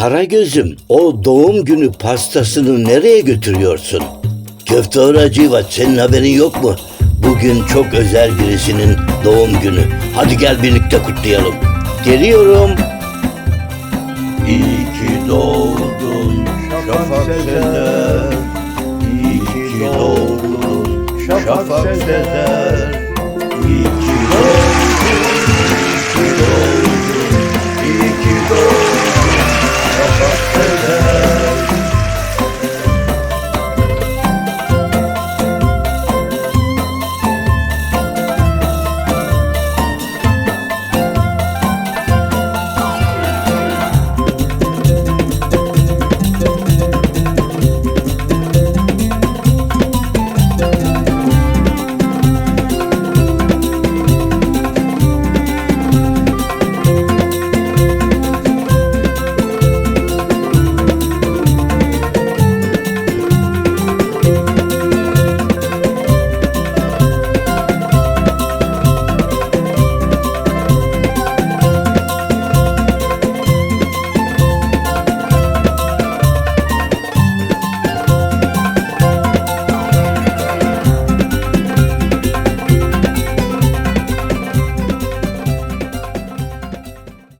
Karagöz'üm o doğum günü pastasını nereye götürüyorsun? Köfte Hacıvat senin haberin yok mu? Bugün çok özel birisinin doğum günü. Hadi gel birlikte kutlayalım. Geliyorum. İyi ki doğdun Şafak Sezer. İyi ki doğdun Şafak Sezer.